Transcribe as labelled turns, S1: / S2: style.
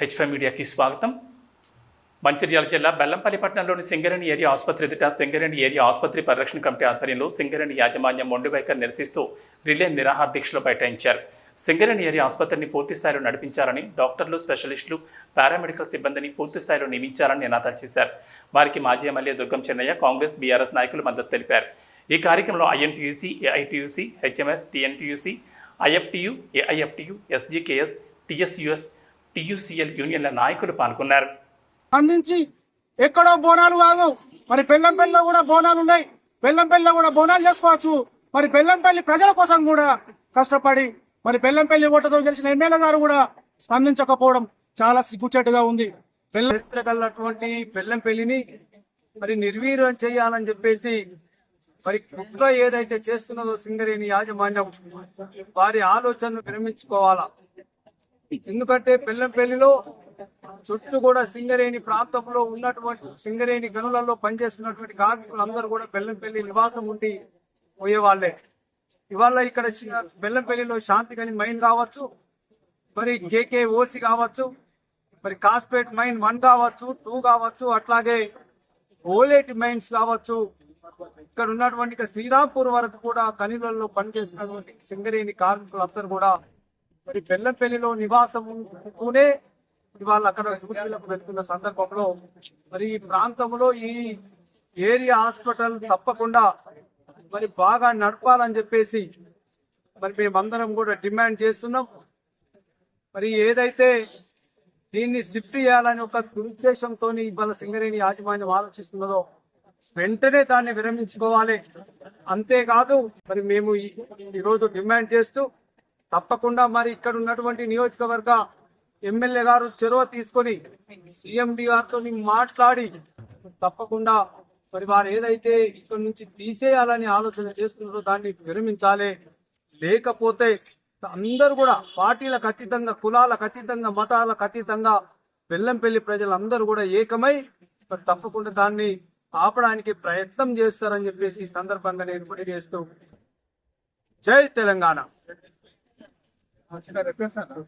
S1: H five మీడియాకి స్వాగతం. మంచిర్యాల జిల్లా బెల్లంపల్లి పట్టణంలోని సింగరేణి ఏరియా ఆసుపత్రి ఎదుట సింగరేణి ఏరియా ఆసుపత్రి పరిరక్షణ కమిటీ ఆధ్వర్యంలో సింగరేణి యాజమాన్యం మొండి వైఖరి నిరసిస్తూ రిలే నిరాహార దీక్షలు బైఠాయించారు. సింగరేణి ఏరియా ఆసుపత్రిని పూర్తి స్థాయిలో నడిపించాలని డాక్టర్లు స్పెషలిస్టులు పారామెడికల్ సిబ్బందిని పూర్తి స్థాయిలో నియమించాలని నినాదాలు చేశారు. వారికి మాజీ MLA Durgam Chennaiah Congress BRS నాయకులు మద్దతు తెలిపారు. ఈ కార్యక్రమంలో INTUC AITUC HMS TNTUC IFTU AIFTU SGKS TSUS TUCL యూనియన్ల నాయకులు పాల్గొన్నారు.
S2: అందించి ఎక్కడో బోనాలు కాదు. మరి బెల్లంపల్లిలో కూడా బోనాలు ఉన్నాయి. బెల్లంపల్లిలో కూడా బోనాలు చేసుకోవచ్చు. మరి బెల్లంపల్లి ప్రజల కోసం కూడా కష్టపడి మరి బెల్లంపల్లి ఓటతో గెలిచిన ఎమ్మెల్యే గారు కూడా స్పందించకపోవడం చాలా సిగ్గుచేటుగా ఉంది. చరిత్ర కలటువంటి బెల్లంపల్లిని మరి నిర్వీర్యం చేయాలని చెప్పేసి మరి కుట్ర ఏదైతే చేస్తున్నదో సింగరేణి యాజమాన్యం వారి ఆలోచనను విరమించుకోవాలా? ఎందుకంటే పెళ్ళంపల్లిలో చుట్టూ కూడా సింగరేణి ప్రాంతంలో ఉన్నటువంటి సింగరేణి గనులలో పనిచేస్తున్నటువంటి కార్మికులందరూ కూడా బెల్లంపల్లి నివాసం ఉండి పోయేవాళ్ళే ఇవాళ ఇక్కడ బెల్లంపల్లిలో శాంతి గని మైన్ కావచ్చు మరి కేకే ఓసి కావచ్చు మరి కాస్పేట్ మైన్ వన్ కావచ్చు టూ కావచ్చు అట్లాగే ఓలేటి మైన్స్ కావచ్చు. ఇక్కడ ఉన్నటువంటి శ్రీరాంపూర్ వరకు కూడా కనిలలో పనిచేస్తున్నటువంటి సింగరేణి కార్మికులందరూ కూడా మరి బెల్లంపల్లిలో నివాసం ఉంటూనే ఇవాళ అక్కడ డ్యూటీలకు వెళ్తున్న సందర్భంలో మరి ఈ ప్రాంతంలో ఈ ఏరియా హాస్పిటల్ తప్పకుండా మరి బాగా నడపాలని చెప్పేసి మరి మేమందరం కూడా డిమాండ్ చేస్తున్నాం. మరి ఏదైతే దీన్ని షిఫ్ట్ చేయాలని ఒక దురుద్దేశంతో ఇవాళ సింగరేణి యాజమాన్యం ఆలోచిస్తున్నదో వెంటనే దాన్ని విరమించుకోవాలి. అంతేకాదు మరి మేము ఈరోజు డిమాండ్ చేస్తూ తప్పకుండా మరి ఇక్కడ ఉన్నటువంటి నియోజకవర్గ ఎమ్మెల్యే గారు చొరవ తీసుకొని సిఎండి గారితో మాట్లాడి తప్పకుండా మరి వారు ఏదైతే ఇక్కడ నుంచి తీసేయాలని ఆలోచన చేస్తున్నారో దాన్ని విరమించాలి. లేకపోతే అందరూ కూడా పార్టీలకు అతీతంగా కులాలకు అతీతంగా మతాలకు అతీతంగా బెల్లంపల్లి ప్రజలందరూ కూడా ఏకమై తప్పకుండా దాన్ని ఆపడానికి ప్రయత్నం చేస్తారని చెప్పేసి ఈ సందర్భంగా నేను చేస్తూ జై తెలంగాణ. 啊，其他的不要算了。